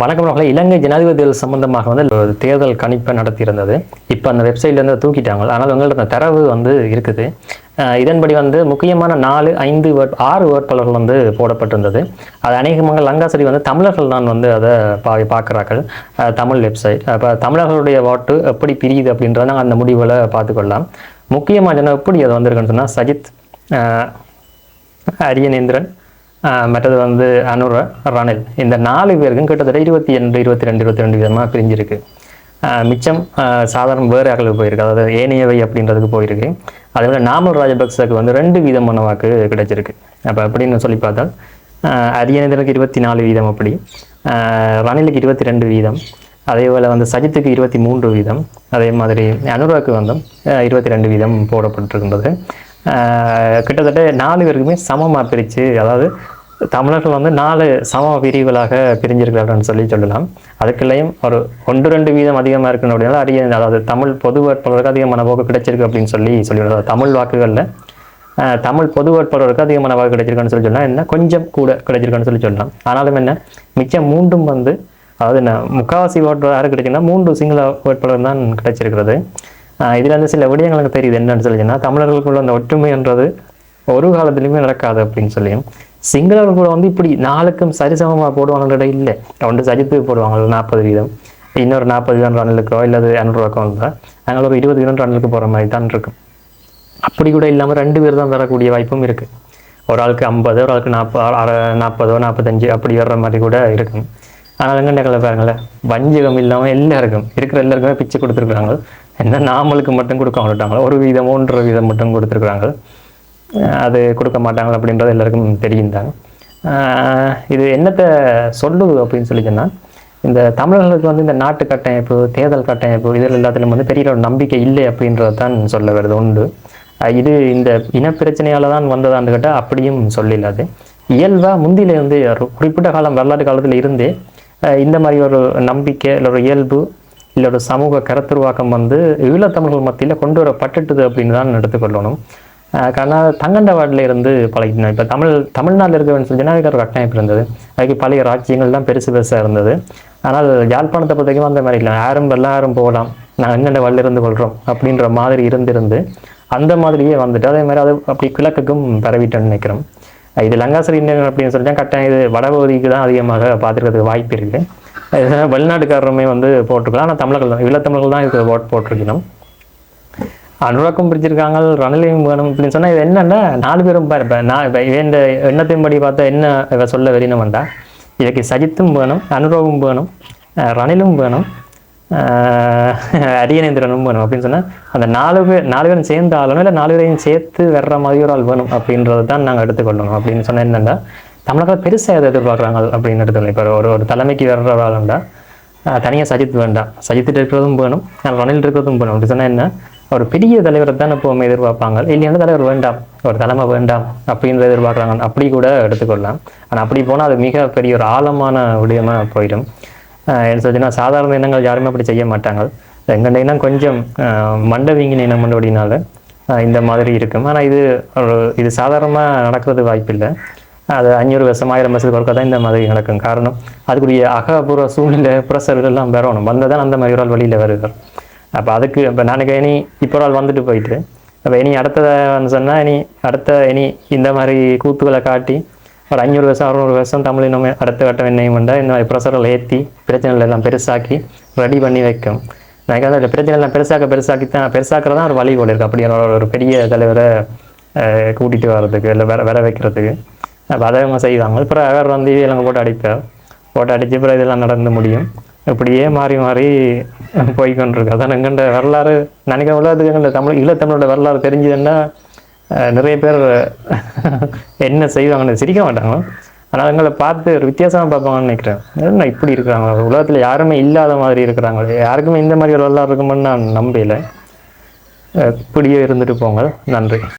வணக்கம் அவர்களே இலங்கை ஜனாதிபதிகள் சம்பந்தமாக வந்து ஒரு தேர்தல் கணிப்பை நடத்தியிருந்தது. இப்போ அந்த வெப்சைட்லேருந்து தூக்கிட்டாங்க. ஆனால் உங்கள்ட்ட அந்த தரவு வந்து இருக்குது. இதன்படி வந்து முக்கியமான நாலு ஐந்து வேட் ஆறு வேட்பாளர்கள் வந்து போடப்பட்டிருந்தது. அது அநேகமாக லங்காசரி வந்து தமிழர்கள் தான் வந்து அதை பா பார்க்குறார்கள். தமிழ் வெப்சைட் அப்போ தமிழர்களுடைய வாட்டு எப்படி பிரியுது அப்படின்றத நாங்கள் அந்த முடிவில் பார்த்துக்கொள்ளலாம். முக்கியமாக என்ன எப்படி அது வந்திருக்குன்னு சொன்னால் சஜித் அரியநேந்திரன் மற்றது வந்து அனுர ரணில். இந்த நாலு பேருக்கும் கிட்டத்தட்ட இருபத்தி ரெண்டு இருபத்தி ரெண்டு இருபத்தி ரெண்டு விதமாக பிரிஞ்சிருக்கு. மிச்சம் சாதாரண வேறு ஆக்களுக்கு போயிருக்கு. அதாவது ஏனையவை அப்படின்றதுக்கு போயிருக்கு. அதே போல் நாமல் ராஜபக்சக்கு வந்து ரெண்டு வீதமான வாக்கு கிடைச்சிருக்கு. அப்போ அப்படின்னு சொல்லி பார்த்தால் அரியணைதனுக்கு இருபத்தி நாலு வீதம் அப்படி ரணிலுக்கு இருபத்தி ரெண்டு வீதம். அதே போல் வந்து சஜித்துக்கு இருபத்தி மூன்று வீதம். அதே மாதிரி அனுராக்கு வந்து இருபத்தி ரெண்டு வீதம் போடப்பட்டிருக்கின்றது. கிட்டத்தட்ட நாலு பேருக்குமே சமமாக பிரித்து அதாவது தமிழர்கள் வந்து நாலு சம பிரிவுகளாக பிரிஞ்சிருக்கிறார்கள்னு சொல்லி சொல்லலாம். அதுக்குள்ளேயும் ஒரு ஒன்று ரெண்டு வீதம் அதிகமாக இருக்கணும் அப்படின்னா அரிய அதாவது தமிழ் பொது வேட்பாளருக்கு அதிகமான போக்கு கிடைச்சிருக்கு அப்படின்னு சொல்லி சொல்லிவிடுறது அதாவது தமிழ் வாக்குகளில் தமிழ் பொது வேட்பாளருக்கு அதிகமான வாக்கு கிடைச்சிருக்கான்னு சொல்லி சொல்லலாம் என்ன கொஞ்சம் கூட கிடைச்சிருக்கான்னு சொல்லி சொல்லலாம். ஆனாலும் என்ன மிச்சம் மூன்றும் வந்து அதாவது என்ன முக்காவாசி வேட்பாளர் யார் கிடைக்குன்னா மூன்று சிங்கள வேட்பாளர் தான் கிடைச்சிருக்கிறது. இதுல வந்து சில விடயங்கள் எனக்கு தெரியுது என்னன்னு சொல்லி சொன்னா தமிழர்களுக்குள்ள அந்த ஒற்றுமைன்றது ஒரு காலத்துலையுமே நடக்காது அப்படின்னு சொல்லியும் சிங்களர்கள் கூட வந்து இப்படி நாளுக்கும் சரிசமமாக போடுவாங்கன்ற இல்லை. ஒன்று சஜித்து போடுவாங்க நாற்பது வீதம். இன்னொரு நாற்பது வீதம் ரன்னுக்கோ இல்லை இரநூறுவாக்கோ வந்தால் நாங்கள் ஒரு இருபது வீதம் ரன்னுக்கு போகிற மாதிரி தான் இருக்கும். அப்படி கூட இல்லாமல் ரெண்டு பேர் தான் வரக்கூடிய வாய்ப்பும் இருக்கு. ஒரு ஆளுக்கு ஐம்பது ஒரு ஆளுக்கு நாற்பது நாற்பதோ நாற்பத்தஞ்சு அப்படி வர்ற மாதிரி கூட இருக்கும். ஆனால் வெங்கண்டக்கலை பாருங்களேன் வஞ்சகம் இல்லாமல் எல்லாருக்கும் இருக்கிற எல்லாருக்குமே பிச்சை கொடுத்துருக்குறாங்க. என்ன நாமளுக்கு மட்டும் கொடுக்க மாட்டாங்களோ? ஒரு வீதம் ஒன்றரை வீதம் மட்டும் கொடுத்துருக்குறாங்க. அது கொடுக்க மாட்டாங்க அப்படின்றது எல்லாருக்கும் தெரியும் தான். இது என்னத்தை சொல்லுது அப்படின்னு சொல்லி சொன்னால் இந்த தமிழர்களுக்கு வந்து இந்த நாட்டு கட்டமைப்பு தேர்தல் கட்டமைப்பு இதில் எல்லாத்துலையும் வந்து பெரிய ஒரு நம்பிக்கை இல்லை அப்படின்றது தான் சொல்ல வருது உண்டு. இது இந்த இனப்பிரச்சனையால் தான் வந்ததான்னு கேட்டால் அப்படியும் சொல்லிடாது இயல்பாக முந்தியில வந்து குறிப்பிட்ட காலம் வரலாற்று காலத்தில் இருந்தே இந்த மாதிரி ஒரு நம்பிக்கை இல்லை ஒரு இயல்பு இல்லை ஒரு சமூக கருத்துருவாக்கம் வந்து ஈழத்தமிழர்கள் மத்தியில் கொண்டு வரப்பட்டுட்டுது அப்படின்னு தான் எடுத்துக்கொள்ளணும். அஹ் தங்கண்டவாடில் இருந்து பழகிட்டோம் இப்போ தமிழ் தமிழ்நாட்டில் இருக்க சொல்லி அதுக்கு ஒரு கட்டமைப்பு இருந்தது. அதுக்கு பழைய ராஜ்யங்கள் தான் பெருசு பெருசாக இருந்தது. ஆனால் யாழ்ப்பாணத்தை பொறுத்த வரைக்கும் அந்த மாதிரி இல்லை. யாரும் எல்லாரும் போகலாம். நாங்கள் எங்கெண்ட வழில இருந்து கொள்கிறோம் அப்படின்ற மாதிரி இருந்திருந்து அந்த மாதிரியே வந்துட்டு அதே மாதிரி அது அப்படி கிழக்குக்கும் பரவிட்டோன்னு நினைக்கிறோம். இது லங்காசரி அப்படின்னு சொல்லிட்டா கட்டாயம். இது வடபகுதிக்கு தான் அதிகமாக பார்த்துருக்கிறதுக்கு வாய்ப்பு இருக்குது வெளிநாட்டுக்காரருமே வந்து போட்டிருக்கலாம். ஆனால் தமிழர்கள் தான். ஈழத்தமிழர்கள் தான் இதுக்கு ஓட் போட்டிருக்கணும். அனுராக்கும் பிரிச்சிருக்காங்க ரணிலையும் வேணும் அப்படின்னு சொன்னால் இது என்னன்னா நாலு பேரும் பாரு இப்போ நான் இப்போ இந்த எண்ணத்தின் படி பார்த்தா என்ன இவ சொல்ல வெறினவன்டா இதுக்கு சஜித்தும் வேணும் அனுராவும் வேணும் ரணிலும் வேணும் அரியநேந்திரனும் வேணும் அப்படின்னு சொன்னால் அந்த நாலு பேர் நாலு பேரும் சேர்ந்து ஆளணும் இல்லை நாலு பேரையும் சேர்த்து வர்ற மாதிரி ஒரு ஆள் வேணும் அப்படின்றத தான் நாங்கள் எடுத்துக்கொள்ளணும் அப்படின்னு சொன்னால் என்னென்னா தமிழர்கள் பெருசாக எதை எதிர்பார்க்குறாங்க அப்படின்னு எடுத்துக்கலாம் இப்போ ஒரு ஒரு தலைமைக்கு வர்ற ஒரு ஆளுண்டா தனியாக சஜித் வேண்டாம். சஜித்துட்டு இருக்கிறதும் வேணும். நான் ரணில் இருக்கிறதும் வேணும். அப்படி சொன்னால் என்ன? ஒரு பெரிய தலைவரை தான் எப்போவுமே எதிர்பார்ப்பாங்க. இல்லையான தலைவர் வேண்டாம். ஒரு தலைமை வேண்டாம் அப்படின்றத எதிர்பார்க்குறாங்க. அப்படி கூட எடுத்துக்கொள்ளலாம். ஆனால் அப்படி போனால் அது மிக பெரிய ஒரு ஆழமான விடயமாக போயிடும். என்ன சொல்லிச்சுன்னா சாதாரண இனங்கள் யாருமே அப்படி செய்ய மாட்டாங்க. எங்கள் இனம் கொஞ்சம் ஆஹ் மண்டவீங்கின இனம் அப்படின்னால இந்த மாதிரி இருக்கும். ஆனால் இது ஒரு இது சாதாரணமாக நடக்கிறது வாய்ப்பில்லை. அது அஞ்சூறு வருஷம் ஆயிரம் வருஷத்துக்கு ஒருக்கா தான் இந்த மாதிரி நடக்கும். காரணம் அதுக்குரிய அகபூர்வ சூழ்நிலை பிரசர்கள் எல்லாம் வரணும். வந்தால் தான் அந்த மாதிரி ஒரு ஆள் வழியில் வருவார். அப்போ அதுக்கு இப்போ நாளைக்கு இனி இப்போ ஒரு ஆள் வந்துட்டு போயிட்டு அப்போ இனி அடுத்தது சொன்னால் இனி அடுத்த இனி இந்த மாதிரி கூத்துக்களை காட்டி ஒரு அஞ்சூறு வருஷம் அறுநூறு வருஷம் தமிழ் இன்னும் அடுத்த கட்டம் என்னையும் பண்ணால் இந்த மாதிரி பிரசரில் ஏற்றி பிரச்சனைகள் எல்லாம் பெருசாக்கி ரெடி பண்ணி வைக்கும். எனக்கு அந்த பிரச்சனை எல்லாம் பெருசாக்க பெருசாக்கி தான் பெருசாக்கிறது தான் ஒரு வழி போல அப்படி ஒரு பெரிய தலைவரை கூட்டிகிட்டு வர்றதுக்கு இல்லை வர வர வைக்கிறதுக்கு. அப்போ அதை செய்வாங்க. அப்புறம் அவர் வந்து இவங்க போட்டு அடிப்பார் போட்டு அடித்து அப்புறம் இதெல்லாம் நடந்து முடியும். இப்படியே மாறி மாறி போய்கொண்டிருக்கு அதான் எங்கண்ட வரலாறு. நினைக்கிற உலகத்துக்கு எங்கள்ட தமிழ் ஈழத்தமிழோட வரலாறு தெரிஞ்சதுன்னா நிறைய பேர் என்ன செய்வாங்கன்னு சிரிக்க மாட்டாங்களோ ஆனால் எங்களை பார்த்து ஒரு வித்தியாசமாக பார்ப்பாங்கன்னு நினைக்கிறேன். என்ன இப்படி இருக்கிறாங்க? உலகத்தில் யாருமே இல்லாத மாதிரி இருக்கிறாங்க யாருக்குமே இந்த மாதிரி ஒரு வரலாறு இருக்குமென்னு நான் நம்பலை. இப்படியே இருந்துட்டு போங்க நன்றி.